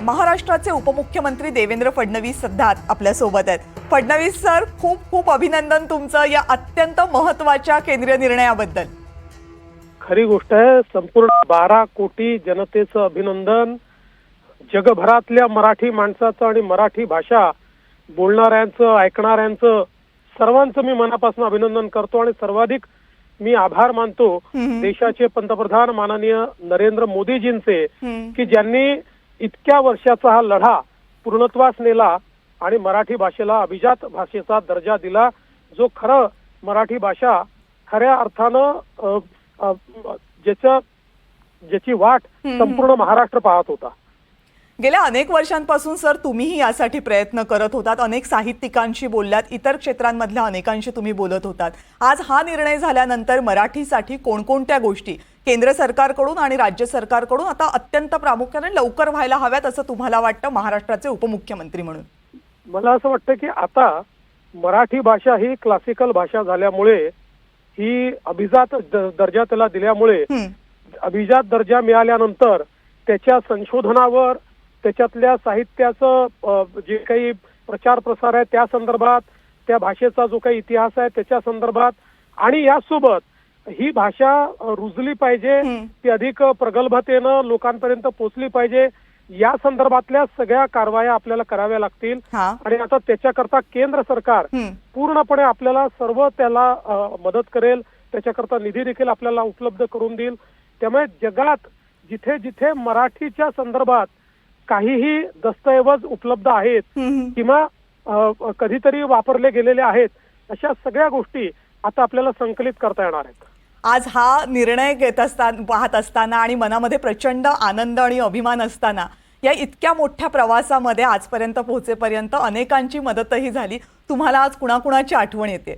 महाराष्ट्राचे उपमुख्यमंत्री देवेंद्र फडणवीस सध्या आपल्यासोबत आहेत फडणवीस सर खूप खूप अभिनंदन तुमचं या अत्यंत महत्त्वाच्या केंद्रीय निर्णयाबद्दल खरी गोष्ट आहे संपूर्ण बारा कोटी जनतेचं अभिनंदन जगभरातल्या मराठी माणसाचं आणि मराठी भाषा बोलणाऱ्यांचं ऐकणाऱ्यांचं सर्वांचं मी मनापासून अभिनंदन करतो आणि सर्वाधिक मी आभार मानतो. देशाचे पंतप्रधान माननीय नरेंद्र मोदीजींचे. की ज्यांनी इतक्या वर्षाचा हा लढा पूर्णत्वास नेला आणि मराठी भाषेला अभिजात भाषेचा दर्जा दिला जो खरं मराठी भाषा खऱ्या अर्थानं ज्याच्या ज्याची वाट. संपूर्ण महाराष्ट्र पाहत होता. गेल्या अनेक वर्षांपासून सर तुम्हीही यासाठी प्रयत्न करत होतात. अनेक साहित्यिकांशी बोलल्यात इतर क्षेत्रांमधल्या अनेकांशी तुम्ही बोलत होतात. आज हा निर्णय झाल्यानंतर मराठीसाठी कोणकोणत्या गोष्टी केंद्र सरकारकडून आणि राज्य सरकारकडून आता अत्यंत प्रामुख्याने लवकर व्हायला हव्यात असं तुम्हाला वाटतं महाराष्ट्राचे उपमुख्यमंत्री म्हणून मला असं वाटतं की आता मराठी भाषा ही क्लासिकल भाषा झाल्यामुळे ही अभिजात दर्जा त्याला दिल्यामुळे. अभिजात दर्जा मिळाल्यानंतर त्याच्या संशोधनावर त्याच्यातल्या साहित्याचं जे काही प्रचार प्रसार आहे त्या संदर्भात त्या भाषेचा जो काही इतिहास आहे त्याच्या संदर्भात आणि यासोबत ही भाषा रुजली पाहिजे. ती अधिक प्रगल्भतेनं लोकांपर्यंत पोहोचली पाहिजे या संदर्भातल्या सगळ्या कारवाया आपल्याला कराव्या लागतील आणि आता त्याच्याकरता केंद्र सरकार. पूर्णपणे आपल्याला सर्व त्याला मदत करेल त्याच्याकरता निधी देखील आपल्याला उपलब्ध करून देईल त्यामुळे जगात जिथे जिथे मराठीच्या संदर्भात काहीही दस्तऐवज उपलब्ध आहेत. किंवा कधीतरी वापरले गेलेले आहेत अशा सगळ्या गोष्टी आता आपल्याला संकलित करता येणार आहेत आज हा निर्णय घेत असताना पाहत असताना आणि मनामध्ये प्रचंड आनंद आणि अभिमान असताना या इतक्या मोठ्या प्रवासामध्ये आजपर्यंत पोहोचेपर्यंत अनेकांची मदतही झाली. तुम्हाला आज कुणाकुणाची आठवण येते?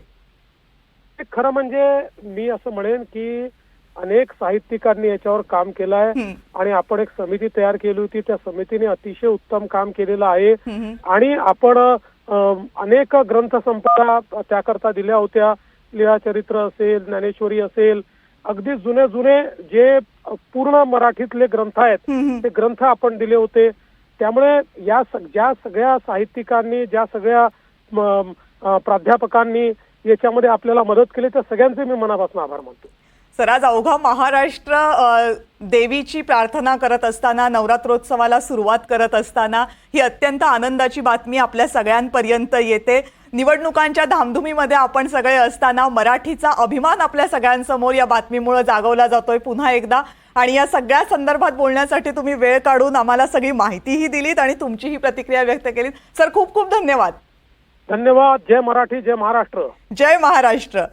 खरं म्हणजे मी असं म्हणेन की अनेक साहित्यिकांनी याच्यावर काम केलं आहे. आणि आपण एक समिती तयार केली होती. त्या समितीने अतिशय उत्तम काम केलेलं आहे. आणि आपण अनेक ग्रंथसंपदा त्याकरता दिल्या होत्या. लीळाचरित्र असेल ज्ञानेश्वरी असेल अगदी जुने जुने जे पूर्ण मराठीतले ग्रंथ आहेत. ते ग्रंथ आपण दिले होते त्यामुळे या ज्या सगळ्या साहित्यिकांनी ज्या सगळ्या प्राध्यापकांनी याच्यामध्ये आपल्याला मदत केली त्या सगळ्यांचे मी मनापासून आभार मानतो सर आज अवघा महाराष्ट्र देवीची प्रार्थना करत असताना नवरात्रोत्सवाला सुरुवात करत असताना ही अत्यंत आनंदाची बातमी आपल्या सगळ्यांपर्यंत येते. निवडणुकांच्या धामधुमीमध्ये आपण सगळे असताना मराठीचा अभिमान आपल्या सगळ्यांसमोर या बातमीमुळे जागवला जातोय पुन्हा एकदा. आणि या सगळ्या संदर्भात बोलण्यासाठी तुम्ही वेळ काढून आम्हाला सगळी माहितीही दिलीत आणि तुमची ही प्रतिक्रिया व्यक्त केलीत. सर खूप खूप धन्यवाद. धन्यवाद. जय मराठी जय महाराष्ट्र. जय महाराष्ट्र.